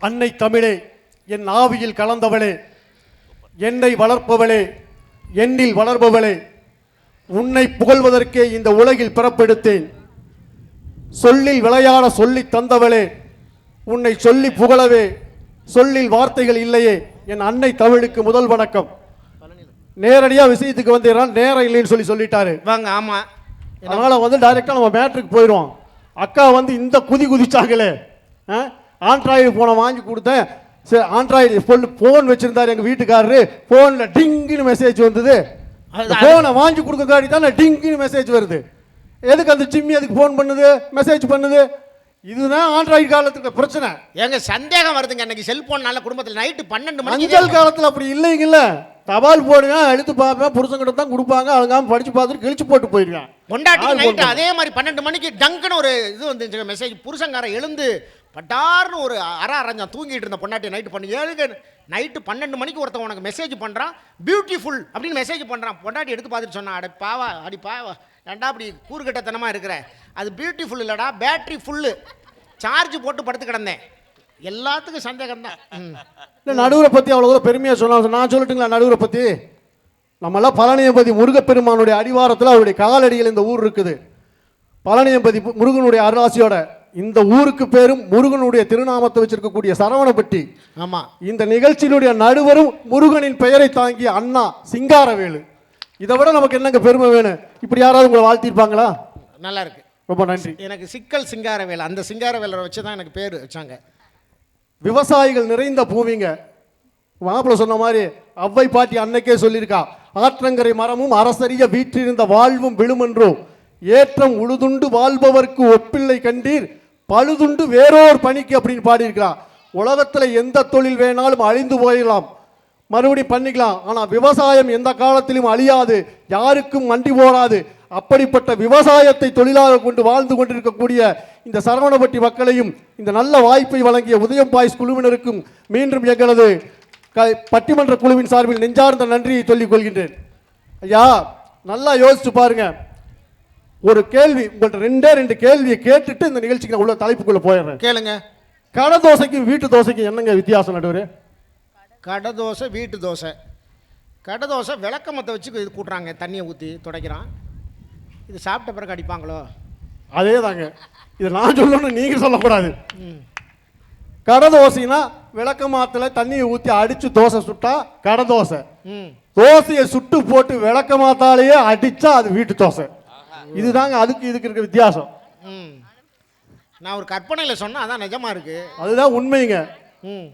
அன்னை தமிழே என் ஆவியில் கலந்தவளே என்னை வளர்ப்பவளே என்னில் வளர்பவளே உன்னை புகழ்வதற்கே இந்த உலகில் பிறப்பெடுத்தேன். சொல்லில் விளையாட சொல்லித் தந்தவளே உன்னை சொல்லி புகழவே சொல்லில் வார்த்தைகள் இல்லையே என் அன்னை தமிழுக்கு முதல் வணக்கம். நேரடியா விஷயத்துக்கு வந்துடுறான் நேரம் இல்லைன்னு சொல்லி சொல்லிட்டாரு. வாங்க ஆமா. அதனால வந்து டைரெக்டாக நம்ம மேட்ருக்கு போயிடுவோம். அக்கா வந்து இந்த குதி குதிச்சாங்களே ஆண்ட்ராய்டு ஃபோனை வாங்கி கொடுத்தேன். சரி ஆண்ட்ராய்டு ஃபோன் ஃபோன் வச்சிருந்தாரு எங்கள் வீட்டுக்காரரு. ஃபோனில் டிங்குன்னு மெசேஜ் வந்தது. அது- ஃபோனை வாங்கி கொடுக்க காட்டி தானே டிங்குன்னு மெசேஜ் வருது. எதுக்கு அந்த சிம்மி அதுக்கு ஃபோன் பண்ணுது? மெசேஜ் பண்ணுது. இதுதான் ஆண்ட்ராய்டு காலத்துக்கு பிரச்சனை. எங்க சந்தேகம் வருதுங்க. இன்னைக்கு செல்போன்னால குடும்பத்துல நைட்டு பன்னெண்டு மணிக்கு அஞ்சல் காலத்தில் அப்படி இல்லைங்கல்ல. தபால் போடுவேன் எடுத்து பார்ப்பேன். புருஷங்கிட்ட தான் கொடுப்பாங்க. அழுங்காம படிச்சு பார்த்துட்டு கிழிச்சு போட்டு போயிருவேன் கொண்டாட்டி நைட்டு அதே மாதிரி பன்னெண்டு மணிக்கு டங்குன்னு ஒரு இது வந்து மெசேஜ் புருஷங்காரன் எழுந்து பட்டார்னு ஒரு அற அரைஞ்சான். தூங்கிட்டு இருந்த பொண்டாட்டி நைட்டு பண்ணி. ஏழுங்க நைட்டு பன்னெண்டு மணிக்கு ஒருத்தன் உனக்கு மெசேஜ் பண்ணுறான் பியூட்டிஃபுல் அப்படின்னு மெசேஜ் பண்ணுறான் பொண்டாட்டி எடுத்து பார்த்துட்டு சொன்னான் அட பாவா அடி பாவா ரெண்டா அப்படி கூறுகட்டத்தனமாக இருக்கிற? அது பியூட்டிஃபுல் இல்லைடா பேட்டரி ஃபுல்லு சார்ஜ் போட்டு படுத்து கிடந்தேன். எல்லாத்துக்கும் சந்தேகம் தான் இல்லை நடுவரை பற்றி அவ்வளோ கூட பெருமையாக சொன்னாங்க நான் சொல்லட்டுங்களா நடுவரை பற்றி நம்மளாம் பழனியம்பதி முருகப்பெருமானுடைய அடிவாரத்தில் அவருடைய காலடியில் இந்த ஊர் இருக்குது. பழனியம்பதி முருகனுடைய அருளாசியோட இந்த ஊருக்கு பேரும் முருகனுடைய திருநாமத்தை வச்சிருக்கக்கூடிய சரவணப்பட்டி ஆமாம் இந்த நிகழ்ச்சியினுடைய நடுவரும் முருகனின் பெயரை தாங்கிய அண்ணா சிங்காரவேலு. இதை விட நமக்கு என்னங்க பெருமை வேணும்? இப்படி யாராவது உங்களை வாழ்த்திருப்பாங்களா? நல்லா இருக்கு ரொம்ப நன்றி. எனக்கு சிக்கல் சிங்காரவேல். அந்த சிங்காரவேலரை வச்சு தான் எனக்கு பேர் வச்சாங்க. விவசாயிகள் நிறைந்த பூமிங்க. மாப்பிள்ள சொன்ன மாதிரி அவ்வை பாட்டி அன்னைக்கே சொல்லியிருக்கா ஆற்றங்கரை மரமும் அரசரிய வீற்றிருந்த வாழ்வும் விழுமென்றோ. ஏற்றம் உழுதுண்டு வாழ்பவர்க்கு ஒப்பில்லை கண்டீர். பழுதுண்டு வேறோர் பணிக்கு அப்படின்னு பாடியிருக்கிறார். உலகத்தில் எந்த தொழில் வேணாலும் அழிந்து போயிடலாம். மறுபடியும் பண்ணிக்கலாம். ஆனால் விவசாயம் எந்த காலத்திலும் அழியாது. யாருக்கும் மண்டி போடாது. அப்படிப்பட்ட விவசாயத்தை தொழிலாக கொண்டு வாழ்ந்து கொண்டிருக்கக்கூடிய இந்த சரவணப்பட்டி மக்களையும் இந்த நல்ல வாய்ப்பை வழங்கிய உதயம் பாய்ஸ் குழுவினருக்கும் மீண்டும் எங்களது க- பட்டிமன்ற குழுவின் சார்பில் நெஞ்சார்ந்த நன்றியை சொல்லிக் கொள்கின்றேன். ஐயா நல்லா யோசிச்சு பாருங்கள் ஒரு கேள்வி உங்கள்ட்ட ரெண்டே ரெண்டு கேள்வியை கேட்டுட்டு இந்த நிகழ்ச்சிக்கு நான் உள்ள தலைப்புக்குள்ள போயிடுறேன். கேளுங்க. கடை தோசைக்கும் வீட்டு தோசைக்கும் என்னங்க வித்தியாசம் நடுவர்? கடை தோசை வீட்டு தோசை. கடை தோசை விளக்கமத்தை வச்சு இது கூட்டுறாங்க தண்ணியை ஊற்றி துடைக்கிறான். இது சாப்பிட்ட பிறகு அடிப்பாங்களோ? அதே தாங்க இதை நான் சொல்லணும் நீங்க சொல்லக்கூடாது. கடை தோசைனா விளக்க மாத்துல தண்ணியை ஊற்றி அடிச்சு தோசை சுட்டா கடை தோசை. தோசையை சுட்டு போட்டு விளக்க மாத்தாலேயே அடிச்சா அது வீட்டு தோசை. இதுதாங்க அதுக்கு இதுக்கு இருக்க வித்தியாசம். நான் ஒரு கற்பனையில் சொன்னேன் அதான் நிஜமாக இருக்கு. அதுதான் உண்மைங்க.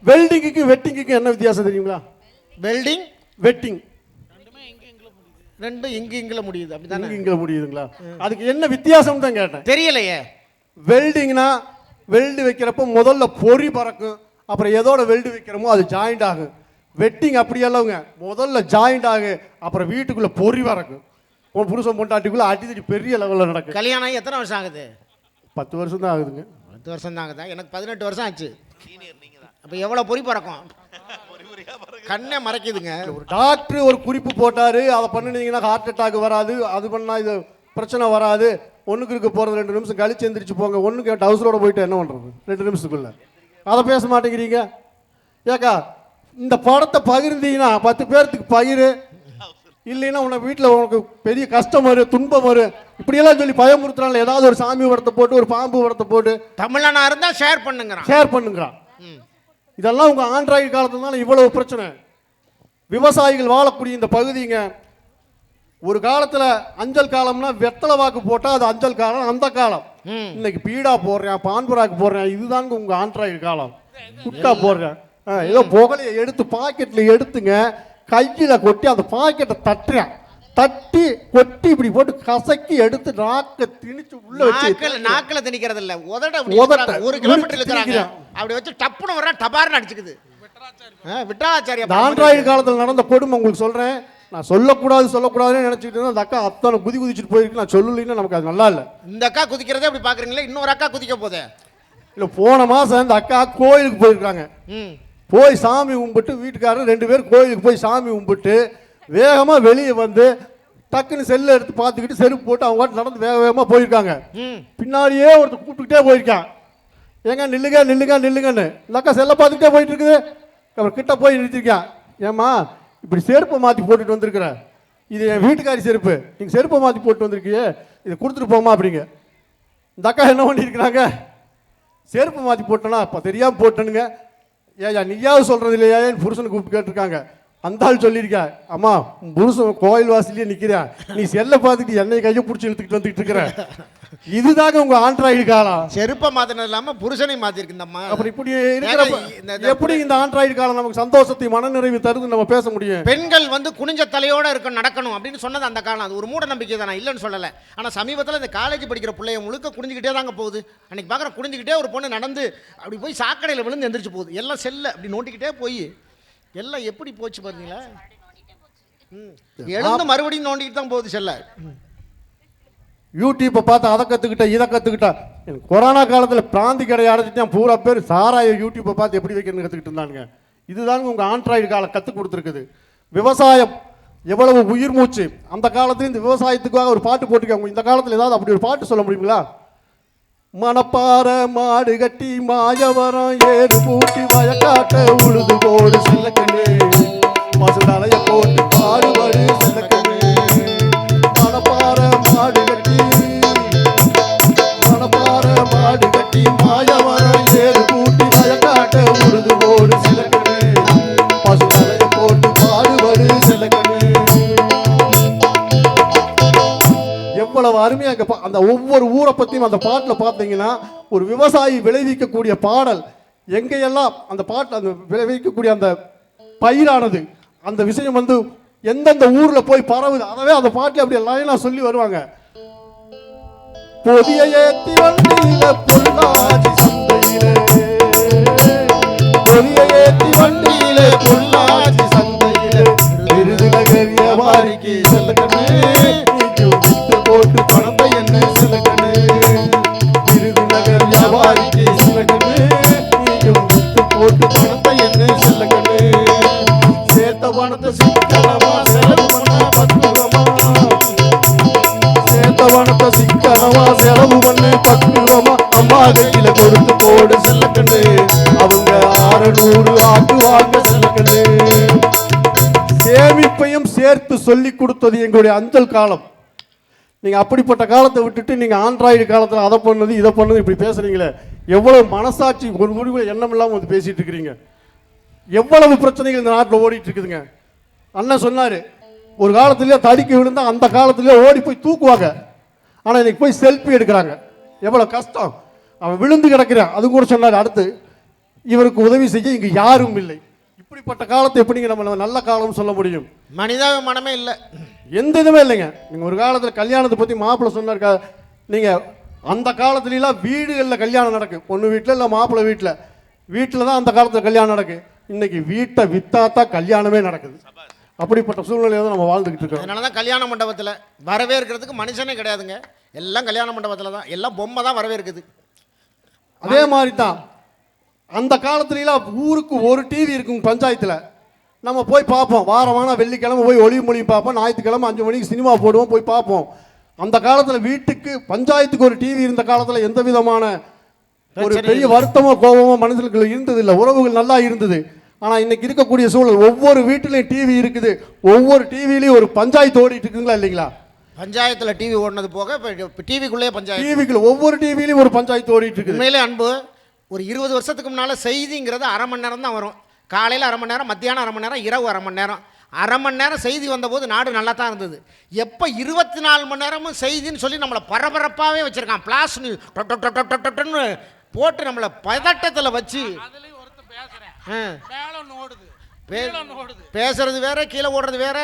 வெல்டிங்குக்கு வெட்டிங்குக்கு என்ன வித்தியாசம் தெரியுங்களா? வெல்டிங் வெட்டிங் ரெண்டும் இங்கு இங்கில் முடியுது. அப்படி தானே இங்க முடியுதுங்களா? அதுக்கு என்ன வித்தியாசம் தான் கேட்டேன். தெரியலையே. வெல்டிங்னா வெல்டு வைக்கிறப்ப முதல்ல பொறி பறக்கும் அப்புறம் எதோட வெல்டு வைக்கிறோமோ அது ஜாயிண்ட் ஆகும். வெட்டிங் அப்படி இல்லைங்க. முதல்ல ஜாயிண்ட் ஆகும் அப்புறம் வீட்டுக்குள்ள பொறி பறக்கும். உன் புருஷன் பொண்டாட்டிக்குள்ள அடித்தடி பெரிய லெவலில் நடக்கும் கல்யாணம் எத்தனை வருஷம் ஆகுது? பத்து வருஷம் தான் ஆகுதுங்க. பத்து வருஷம் தான் ஆகுதா? எனக்கு பதினெட்டு வருஷம் ஆச்சு. அப்போ எவ்வளோ பொறி பறக்கும்? கண்ணே மறைக்குதுங்க. ஒரு டாக்டர் ஒரு குறிப்பு போட்டாரு அதை பண்ணினீங்கன்னா ஹார்ட் அட்டாக் வராது அது பண்ணா இது பிரச்சனை வராது. ஒண்ணுக்கு இருக்க போறது ரெண்டு நிமிஷம் கழிச்சு எந்திரிச்சு போங்க. ஒண்ணுக்கு டவுசரோட போயிட்டு என்ன பண்றது? ரெண்டு நிமிஷத்துக்குள்ள. அதை பேச மாட்டேங்கிறீங்க? ஏக்கா இந்த படத்தை பகிர்ந்தீங்கன்னா பத்து பேர்த்துக்கு பகிரு இல்லைன்னா உனக்கு வீட்டில் உனக்கு பெரிய கஷ்டம் வரும் துன்பம் வரும் இப்படியெல்லாம் சொல்லி பயமுறுத்துறாங்க ஏதாவது ஒரு சாமி படத்தை போட்டு ஒரு பாம்பு படத்தை போட்டு தமிழனா இருந்தால் ஷேர் பண்ணுங்கிறான். ஷேர் பண்ணுங்கிறான். இதெல்லாம் உங்க ஆண்ட்ராய்டு காலத்துல இவ்வளவு பிரச்சனை. விவசாயிகள் வாழக்கூடிய இந்த பகுதிங்க ஒரு காலத்துல அஞ்சல் காலம்னா வெத்தலை வாக்கு போட்டா அது அஞ்சல் காலம் அந்த காலம். இன்னைக்கு பீடா போடுறேன் பான்புராக்கு போடுறேன் இதுதாங்க உங்க ஆண்ட்ராய்டு காலம். குட்டா போடுறேன். ஏதோ புகழைய எடுத்து பாக்கெட்ல எடுத்துங்க. கையில கொட்டி அந்த பாக்கெட்டை தட்டுறேன் தட்டி கொட்டி இப்படி போட்டு கசக்கி எடுத்து நாக்க திணிச்சு உள்ள வச்சு நாக்கில் நாக்கில் திணிக்கிறது இல்ல. உதட. இழுக்கறாங்க. ஒரு கிலோமீட்டர் இருக்கிறாங்க. அப்படி வச்சு டப்புன்னு வர டபார்னு அடிச்சுக்குது. விட்டாச்சாரியா? ஆண்ட்ராய்டு காலத்தில் நடந்த கொடுமை உங்களுக்கு சொல்கிறேன் நான் சொல்லக்கூடாது சொல்லக்கூடாதுன்னு நினச்சிக்கிட்டு இருந்தேன். அந்த அக்கா அத்தனை குதி குதிச்சுட்டு போயிருக்கு. நான் சொல்லலைன்னா நமக்கு அது நல்லா இல்லை. இந்த அக்கா குதிக்கிறதே அப்படி பாக்குறீங்களே? இன்னொரு அக்கா குதிக்க போதே. இல்லை போன மாதம் இந்த அக்கா கோயிலுக்கு போயிருக்காங்க. ம். போய் சாமி கும்பிட்டு வீட்டுக்காரர் ரெண்டு பேரும் கோயிலுக்கு போய் சாமி கும்பிட்டு வேகமாக வெளியே வந்து டக்குன்னு செல்லை எடுத்து பார்த்துக்கிட்டு செருப்பு போட்டு அவங்க நடந்து வேக வேகமாக போயிருக்காங்க. பின்னாடியே ஒருத்தர் கூப்பிட்டுக்கிட்டே போயிருக்கான். ஏங்க நில்லுங்க நில்லுங்க நில்லுங்கன்னு. இந்த அக்கா செல்லை பார்த்துக்கிட்டே போயிட்டு இருக்குது அப்புறம் கிட்ட போய் நிறுத்திருக்கேன். ஏம்மா இப்படி செருப்பை மாற்றி போட்டுட்டு வந்திருக்கிற? இது என் வீட்டுக்காரி செருப்பு. நீங்கள் செருப்பை மாற்றி போட்டு வந்திருக்கியே. இதை கொடுத்துட்டு போமா அப்படிங்க. இந்த அக்கா என்ன பண்ணியிருக்கிறாங்க? செருப்பு மாற்றி போட்டேனா? அப்போ தெரியாமல் போட்டேனுங்க. ஏயா நீயாவது சொல்கிறது இல்லையா? என் புருஷனை கூப்பிட்டு கேட்டிருக்காங்க? அந்த ஆள் சொல்லியிருக்கா அம்மா புருஷன் கோயில் வாசல்லையே நிற்கிறான் நீ செல்லை பார்த்துட்டு என்னை கையை பிடிச்சி இழுத்துக்கிட்டு வந்துக்கிட்டு இருக்கிற. இதுதாங்க உங்கள் ஆண்ட்ராய்டு காலம். செருப்பை மாத்தினது இல்லாம புருஷனை மாத்திருக்கு இந்த அம்மா அப்புறம் இப்படி இருக்கிறப்ப எப்படி இந்த ஆண்ட்ராய்டு காலம் நமக்கு சந்தோஷத்தை மனநிறைவு தருது நம்ம பேச முடியும். பெண்கள் வந்து குனிஞ்ச தலையோட இருக்க நடக்கணும் அப்படின்னு சொன்னது அந்த காலம். அது ஒரு மூட நம்பிக்கை தான் இல்லைன்னு சொல்லலை. ஆனால் சமீபத்தில் இந்த காலேஜ் படிக்கிற பிள்ளைய முழுக்க குனிஞ்சிக்கிட்டே தாங்க போகுது. அன்னைக்கு பார்க்குற குனிஞ்சிக்கிட்டே ஒரு பொண்ணு நடந்து அப்படி போய் சாக்கடையில் விழுந்து எந்திரிச்சு போகுது. எல்லாம் செல்ல அப்படி நோண்டிக்கிட்டே போய் எல்லாம் எப்படி போச்சு பாருங்களா ம். எழுந்து மறுபடியும் நோண்டிக்கிட்டு தான் போகுது செல்ல. யூடியூப்பை பார்த்து அதை கற்றுக்கிட்டேன் இதை கற்றுக்கிட்டேன் கொரோனா காலத்தில் பிராந்தி கடை அடைச்சிட்டேன் பூரா பேர் சாராய யூடியூப்பை பார்த்து எப்படி வைக்கணும்னு கற்றுக்கிட்டு இருந்தானுங்க. இதுதாங்க உங்கள் ஆண்ட்ராய்டு காலம் கற்றுக் கொடுத்துருக்குது. விவசாயம் எவ்வளவு உயிர் மூச்சு. அந்த காலத்துல இந்த விவசாயத்துக்காக ஒரு பாட்டு போட்டுருக்காங்க. இந்த காலத்தில் ஏதாவது அப்படி ஒரு பாட்டு சொல்ல முடியுங்களா? மணப்பாற மாடு கட்டி மாயவரம் ஏறு பூட்டி வயக்காட்ட உழுது போடு செல்லக்கண்ணு மசுதலைய போட்டு பாடுபடு செல்லக்கண்ணு மணப்பாற மாடு கட்டி மணப்பாற மாடு கட்டி அந்த ஒவ்வொரு ஊரை பற்றியும் அந்த பாட்டுல பார்த்தீங்கன்னா ஒரு விவசாயி விளைவிக்கக்கூடிய பாடல். எங்கெல்லாம் அந்த பாட்டில் அந்த விளைவிக்கக்கூடிய அந்த பயிரானது அந்த விஷயம் வந்து எந்தெந்த ஊர்ல போய் பரவுது அதவே அந்த பாட்டுல அப்படியே லைனா சொல்லி வருவாங்க. பொதிய ஏத்தி வண்டியில பொள்ளாச்சி சந்தையிலே சேர்த்து சொல்லி கொடுத்தது எங்களுடைய அஞ்சல் காலம். நீங்கள் அப்படிப்பட்ட காலத்தை விட்டுட்டு நீங்கள் ஆண்ட்ராய்டு காலத்தில் அதை பண்ணது இதை பண்ணது இப்படி பேசுகிறீங்களே எவ்வளோ மனசாட்சி ஒரு முடிவுல எண்ணம் இல்லாமல் வந்து பேசிகிட்டு இருக்கிறீங்க. எவ்வளவு பிரச்சனைகள் இந்த நாட்டில் ஓடிட்டு இருக்குதுங்க. அண்ணன் சொன்னார் ஒரு காலத்துலேயே தடுக்கி விழுந்தால் அந்த காலத்துலேயே ஓடி போய் தூக்குவாங்க. ஆனால் இன்னைக்கு போய் செல்ஃபி எடுக்கிறாங்க. எவ்வளோ கஷ்டம். அவன் விழுந்து கிடக்கிறான். அது கூட சொன்னாரு அடுத்து இவருக்கு உதவி செய்ய இங்கே யாரும் இல்லை. இப்படிப்பட்ட காலத்தை எப்படிங்க நம்ம நல்ல காலம்னு சொல்ல முடியும்? மனிதாபிமானமே இல்லை. எந்த இதுவுமே இல்லைங்க. நீங்க ஒரு காலத்துல கல்யாணத்தை பத்தி மாப்பிள்ளை சொன்னார் க- நீங்க அந்த காலத்துலலாம் வீடுகளில் கல்யாணம் நடக்கு. பொண்ணு வீட்டில் இல்லை மாப்பிள்ளை வீட்டில் வீட்டில் தான் அந்த காலத்துல கல்யாணம் நடக்கு. இன்னைக்கு வீட்டை வித்தா தான் கல்யாணமே நடக்குது. அப்படிப்பட்ட சூழ்நிலையை தான் நம்ம வாழ்ந்துகிட்டு இருக்கோம். அதனால தான் கல்யாண மண்டபத்தில் வரவேற்கிறதுக்கு மனுஷனே கிடையாதுங்க. எல்லாம் கல்யாண மண்டபத்தில் தான் எல்லாம் பொம்மை தான் வரவேற்குது. அதே மாதிரி தான் அந்த காலத்துலலாம் ஊருக்கு ஒரு டிவி இருக்கும் பஞ்சாயத்தில். நம்ம போய் பார்ப்போம். வாரமான வெள்ளிக்கிழமை போய் ஒளிவு மொழி பார்ப்போம். ஞாயிற்றுக்கிழமை அஞ்சு மணிக்கு சினிமா போடுவோம் போய் பார்ப்போம். அந்த காலத்தில் வீட்டுக்கு பஞ்சாயத்துக்கு ஒரு டிவி இருந்த காலத்தில் எந்த விதமான ஒரு பெரிய வருத்தமோ கோபமோ மனசுக்குள்ள இருந்தது இல்லை உறவுகள் நல்லா இருந்தது. ஆனால் இன்னைக்கு இருக்கக்கூடிய சூழல் ஒவ்வொரு வீட்டிலையும் டிவி இருக்குது. ஒவ்வொரு டிவிலையும் ஒரு பஞ்சாயத்து ஓடிட்டு இருக்குங்களா இல்லைங்களா? பஞ்சாயத்தில் டிவி ஓடினது போக இப்போ டிவிக்குள்ளேயே பஞ்சாயத்து. டிவிக்குள்ள ஒவ்வொரு டிவிலையும் ஒரு பஞ்சாயத்து ஓடிட்டு இருக்குது. உண்மையிலே அன்பு. ஒரு இருபது வருஷத்துக்கு முன்னால் செய்திங்கிறது அரை மணி நேரம் தான் வரும். காலையில் அரை மணி நேரம் மத்தியானம் அரை மணி நேரம் இரவு அரை மணி நேரம். அரை மணி நேரம் செய்தி வந்தபோது நாடு நல்லா தான் இருந்தது. எப்போ இருபத்தி நாலு மணி நேரமும் செய்தின்னு சொல்லி நம்மளை பரபரப்பாகவே வச்சுருக்கான். Flash news dot dot dot dot டொட்னு போட்டு நம்மளை பதட்டத்தில் வச்சு. பேசுறது வேற கீழே ஓடுறது வேற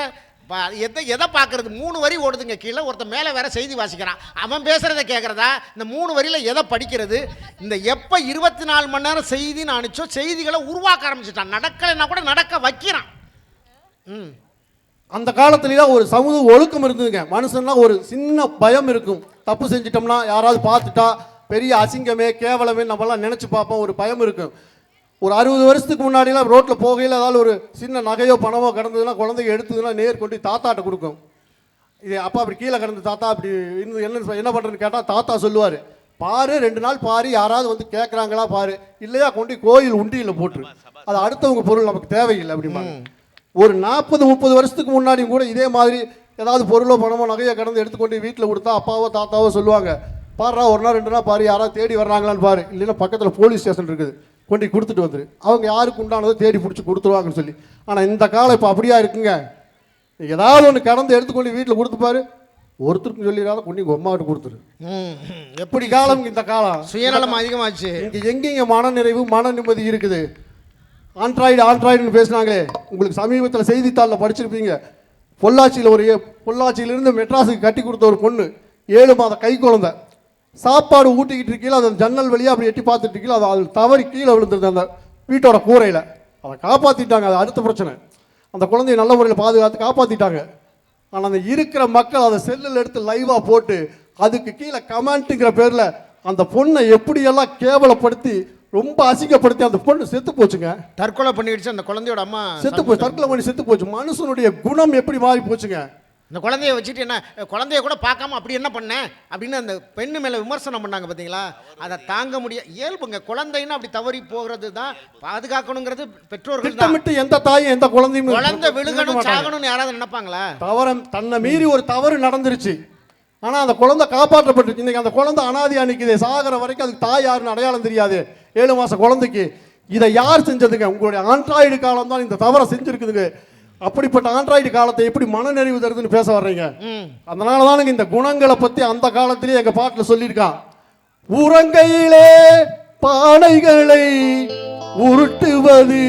எதை எதை பார்க்கறது? மூணு வரி ஓடுதுங்க கீழே. ஒருத்தன் மேலே வேற செய்தி வாசிக்கிறான். அவன் பேசுகிறத கேட்குறதா இந்த மூணு வரியில் எதை படிக்கிறது? இந்த எப்போ இருபத்தி நாலு மணி நேரம் செய்தின்னு அனுப்பிச்சோ செய்திகளை உருவாக்க ஆரம்பிச்சிட்டான். நடக்கலைன்னா கூட நடக்க வைக்கிறான். ம். அந்த காலத்துலலாம் ஒரு சமூக ஒழுக்கம் இருந்ததுங்க. மனுஷன்னா ஒரு சின்ன பயம் இருக்கும். தப்பு செஞ்சிட்டோம்னா யாராவது பார்த்துட்டா பெரிய அசிங்கமே கேவலமே நம்மலாம் நினச்சி பார்ப்போம். ஒரு பயம் இருக்கும். ஒரு அறுபது வருஷத்துக்கு முன்னாடிலாம் ரோட்டில் போகையில் ஏதாவது ஒரு சின்ன நகையோ பணமோ கிடந்ததுன்னா குழந்தைங்க எடுத்ததுன்னா நேர் கொண்டு தாத்தாட்ட கொடுக்கும். இது அப்பா அப்படி கீழே கிடந்து தாத்தா அப்படி இன்னும் என்ன என்ன பண்ணுறதுன்னு கேட்டால் தாத்தா சொல்லுவார் பாரு ரெண்டு நாள் பாரு யாராவது வந்து கேட்குறாங்களா பாரு இல்லையா கொண்டு கோயில் உண்டியில் போட்டுரு. அது அடுத்தவங்க பொருள் நமக்கு தேவையில்லை அப்படிம்பாங்க. ஒரு நாற்பது முப்பது வருஷத்துக்கு முன்னாடியும் கூட இதே மாதிரி ஏதாவது பொருளோ பணமோ நகையோ கடந்து எடுத்துக்கொண்டு வீட்டில் கொடுத்தா அப்பாவோ தாத்தாவோ சொல்லுவாங்க பாருடா ஒரு நாள் ரெண்டு நாள் பாரு யாராவது தேடி வர்றாங்களான்னு பாரு. இல்லைன்னா பக்கத்தில் போலீஸ் ஸ்டேஷன் இருக்குது. கொண்டு கொடுத்துட்டு வந்துரு. அவங்க யாருக்கு உண்டானதோ தேடி பிடிச்சி கொடுத்துருவாங்கன்னு சொல்லி. ஆனால் இந்த காலம் இப்போ அப்படியா இருக்குங்க? ஏதாவது ஒன்று கடந்து எடுத்துக்கொண்டு வீட்டில் கொடுத்து பாரு. ஒருத்தருக்கும் சொல்லிடாத கொண்டு உங்கள் அம்மாவிட்டு கொடுத்துரு. எப்படி காலம் இந்த காலம்? சுயநலம் அதிகமாச்சு. இங்க எங்கேங்க மன நிறைவு மன நிம்மதி இருக்குது. ஆண்ட்ராய்டு ஆண்ட்ராய்டுன்னு பேசுனாங்களே. உங்களுக்கு சமீபத்தில் செய்தித்தாளில் படிச்சிருப்பீங்க. பொள்ளாச்சியில் ஒரு பொள்ளாச்சியிலிருந்து மெட்ராஸுக்கு கட்டி கொடுத்த ஒரு பொண்ணு. ஏழு மாத கை குழந்தை. சாப்பாடு ஊட்டிக்கிட்டு இருக்கையில் அந்த ஜன்னல் வழியாக அப்படி எட்டி பார்த்துட்டு இருக்கையில் அது அது தவறி கீழே விழுந்திருந்த அந்த வீட்டோட கூரையில். அதை காப்பாற்றிட்டாங்க அது அடுத்த பிரச்சனை. அந்த குழந்தைய நல்ல முறையில் பாதுகாத்து காப்பாற்றிட்டாங்க ஆனால் அந்த இருக்கிற மக்கள் அதை செல்லில் எடுத்து லைவாக போட்டு அதுக்கு கீழே கமெண்ட்டுங்கிற பேரில் அந்த பொண்ணை எப்படியெல்லாம் கேவலப்படுத்தி ரொம்ப அசிங்கப்படுத்தி அந்த பொண்ணு செத்து போச்சுங்க. தற்கொலை பண்ணிடுச்சு அந்த குழந்தையோட அம்மா செத்து போச்சு தற்கொலை பண்ணி செத்து போச்சு. மனுஷனுடைய குணம் எப்படி மாறி போச்சுங்க? இந்த குழந்தைய வச்சுட்டு என்ன குழந்தைய கூட பார்க்காம அப்படி என்ன பண்ணேன் அப்படின்னு அந்த பெண்ணு மேலே விமர்சனம் பண்ணாங்க பார்த்தீங்களா அதை தாங்க முடிய இயல்புங்க. குழந்தைன்னா அப்படி தவறி போகிறது தான் பாதுகாக்கணுங்கிறது பெற்றோர்கள் திட்டமிட்டு எந்த தாயும் எந்த குழந்தையும் குழந்தை விழுகணும். சாகணும்னு யாராவது நினைப்பாங்களா? தவறம் தன்னை மீறி ஒரு தவறு நடந்துருச்சு. ஆனா அந்த குழந்தை காப்பாற்றப்பட்டுச்சு இன்னைக்கு அந்த குழந்தை அனாதையா நிக்குது. சாகிற வரைக்கும் அதுக்கு தாய் யாருன்னு அடையாளம் தெரியாது. ஏழு மாச குழந்தைக்கு. இதை யார் செஞ்சதுங்க? உங்களுடைய ஆண்ட்ராய்டு காலம் தான் இந்த தவறை செஞ்சிருக்குதுங்க. அப்படிப்பட்ட ஆண்ட்ராய்டு காலத்தை எப்படி மனநிறைவு தருதுன்னு பேச வர்றீங்க? அதனால தானுங்க இந்த குணங்களை பத்தி அந்த காலத்திலேயே எங்க பாட்டுல சொல்லியிருக்கான் உறங்கையிலே பானைகளை உருட்டுவது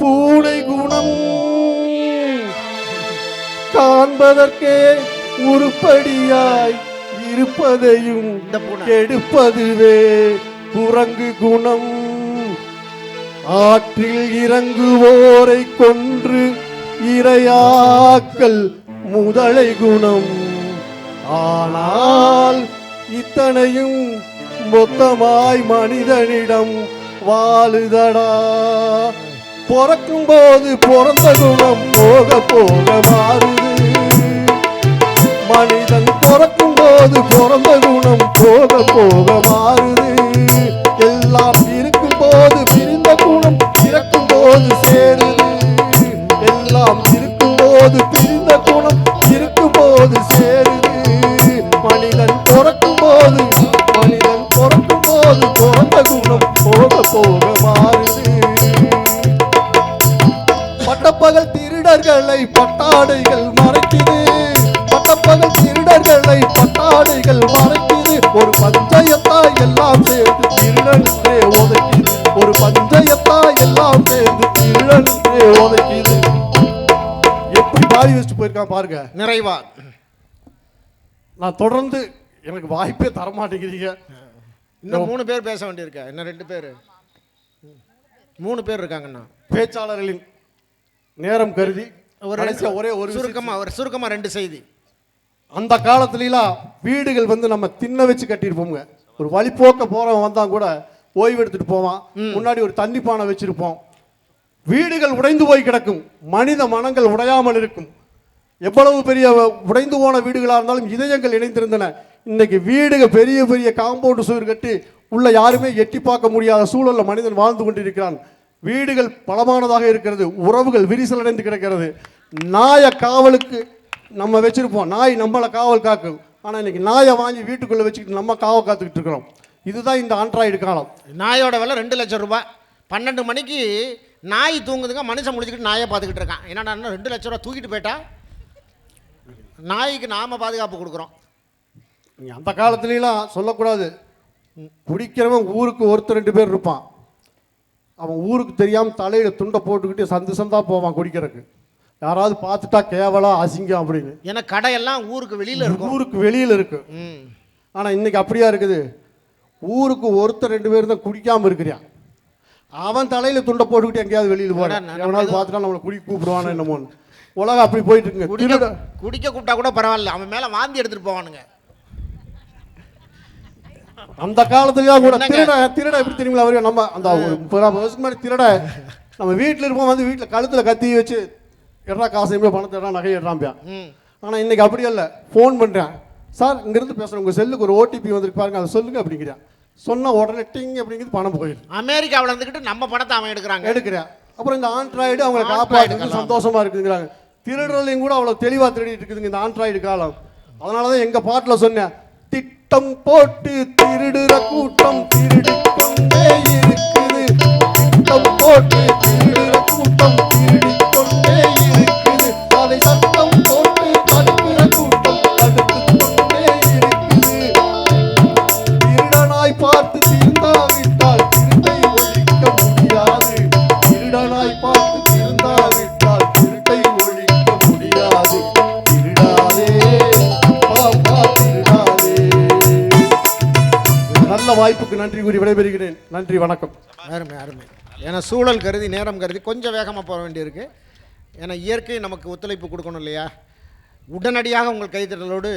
பூனை குணம். காண்பதற்கே உருப்படியாய் இருப்பதையும். கெடுப்பதுவே குரங்கு குணம். ஆற்றில் இறங்குவோரை கொன்று இரையாக்கல் முதலை குணம். ஆனால் இத்தனையும் மொத்தமாய் மனிதனிடம் வாழுதடா. பிறக்கும் போது பிறந்த குணம் போக போக மாறுது. மனிதன் பிறக்கும் போது பிறந்த குணம் போக போக மாறுது. போயிருக்கான் பாருங்க நிறைவா நான் தொடர்ந்து எனக்கு வாய்ப்பே தர மாட்டேங்கிறீங்க இன்னும் மூணு பேர் பேச வேண்டியிருக்கா இன்னும் ரெண்டு பேர்? மூணு பேர் இருக்காங்கண்ணா. பேச்சாளர்களின் நேரம் கருதி ஒரு ஒரே ஒரு விஷயம் சுருக்கமா ஒரு சுருக்கமா ரெண்டு செய்தி. அந்த காலத்துலலாம் வீடுகள் வந்து நம்ம திண்ண வச்சு கட்டியிருப்போங்க ஒரு வழிபோக்க போறவன் வந்தா கூட ஓய்வு எடுத்துட்டு போவான். முன்னாடி ஒரு தண்ணி பானை வச்சிருப்போம். வீடுகள் உடைந்து போய் கிடக்கும். மனித மனங்கள் உடையாமல் இருக்கும். எவ்வளவு பெரிய உடைந்து போன வீடுகளாக இருந்தாலும் இதயங்கள் இணைந்திருந்தன. இன்னைக்கு வீடுகள் பெரிய பெரிய காம்பவுண்டு சுவர் கட்டி உள்ள யாருமே எட்டி பார்க்க முடியாத சூழலில் மனிதன் வாழ்ந்து கொண்டிருக்கிறான். வீடுகள் பலமானதாக இருக்கிறது. உறவுகள் விரிசல் அடைந்து கிடக்கிறது. நாயை காவலுக்கு நம்ம வச்சிருப்போம். நாய் நம்மளை காவல் காக்கும். ஆனால் இன்னைக்கு நாயை வாங்கி வீட்டுக்குள்ளே வச்சுக்கிட்டு நம்ம காவல் காத்துக்கிட்டு இருக்கிறோம். இதுதான் இந்த ஆண்ட்ராய்டு காலம். நாயோட விலை ரெண்டு லட்சம் ரூபாய். பன்னெண்டு மணிக்கு நாய் தூங்குதுங்க. மனுஷன் முடிச்சுக்கிட்டு நாயை பார்த்துக்கிட்டு இருக்கான். என்னடா ரெண்டு லட்ச ரூபா தூக்கிட்டு போயிட்டா? நாய்க்கு நாம பாதுகாப்பு கொடுக்குறோம். அந்த காலத்துலலாம் சொல்லக்கூடாது. குடிக்கிறவன் ஊருக்கு ஒருத்தர் ரெண்டு பேர் இருப்பான். அவன் ஊருக்கு தெரியாம தலையில துண்டை போட்டுக்கிட்டு சந்து சந்தா போவான் குடிக்கிறதுக்கு. யாராவது பார்த்துட்டா கேவலம் அசிங்கம் அப்படின்னு. ஏன்னா கடையெல்லாம் ஊருக்கு வெளியில இருக்கும். ஊருக்கு வெளியில இருக்கு. ம். ஆனா இன்னைக்கு அப்படியா இருக்குது? ஊருக்கு ஒருத்தர் ரெண்டு பேர் தான் குடிக்காம இருக்கிறான் அவன் தலையில துண்டை போட்டுக்கிட்டு எங்கேயாவது வெளியில நம்ம எவனாவது பார்த்துட்டா நம்மளை குடி கூப்பிடுவானோ என்னமோன்னு. உலகம் அப்படி போயிட்டு இருக்குங்க குடிக்க குடிக்க கூப்பிட்டா கூட பரவாயில்ல. அவன் மேல வாந்தி எடுத்துட்டு போவானுங்க. அந்த காலத்துல கூட? திருட திருட எப்படி தெரியுங்களா வரையும் நம்ம அந்த முப்பது நாற்பது வருஷத்துக்கு முன்னாடி திருட நம்ம வீட்டில் இருப்போம் வந்து வீட்டில் கழுத்தில் கத்தி வச்சு எட்ரா காசு எப்படி பணத்தை எடா நகை எடுறாம்பியா ம். ஆனால் இன்னைக்கு அப்படி இல்லை. ஃபோன் பண்ணுறேன் சார் இங்கிருந்து பேசுகிறேன் உங்கள் செல்லுக்கு ஒரு ஓடிபி வந்துருக்கு பாருங்க. அதை சொல்லுங்க அப்படிங்கிறான். சொன்ன உடனே டிங் அப்படிங்கிறது பணம் போயிடுது அமெரிக்காவில் இருந்துக்கிட்டு நம்ம பணத்தை அவன் எடுக்கிறாங்க. எடுக்கிறேன். அப்புறம் இந்த ஆண்ட்ராய்டு அவங்களை காலம். சந்தோஷமா இருக்குங்கிறாங்க திருடுறதையும் கூட அவ்வளோ தெளிவாக திருடிட்டு இருக்குதுங்க இந்த ஆண்ட்ராய்டு காலம். அதனால தான் எங்கள் பாட்டில் சொன்னேன் திட்டம் போட்டு திருடுற கூட்டம் திருடி கொண்டே இருக்குது. திட்டம் போட்டு திருடனாய் பார்த்து திருந்தாவிட்டால் திருட்டை ஒழிக்க முடியாது. திருடாதே. பாப்பா திருடாதே. நல்ல வாய்ப்புக்கு நன்றி கூறி விடைபெறுகிறேன். நன்றி வணக்கம். அருமை அருமை. ஏன்னா சூழல் கருதி நேரம் கருதி கொஞ்சம் வேகமாக போக வேண்டியிருக்கு. ஏன்னா இயற்கை நமக்கு ஒத்துழைப்பு கொடுக்கணும் இல்லையா? உடனடியாக உங்கள் கைதட்டலோடு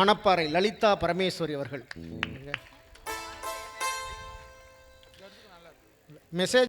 மணப்பாறை லலிதா பரமேஸ்வரி அவர்கள். மெசேஜ்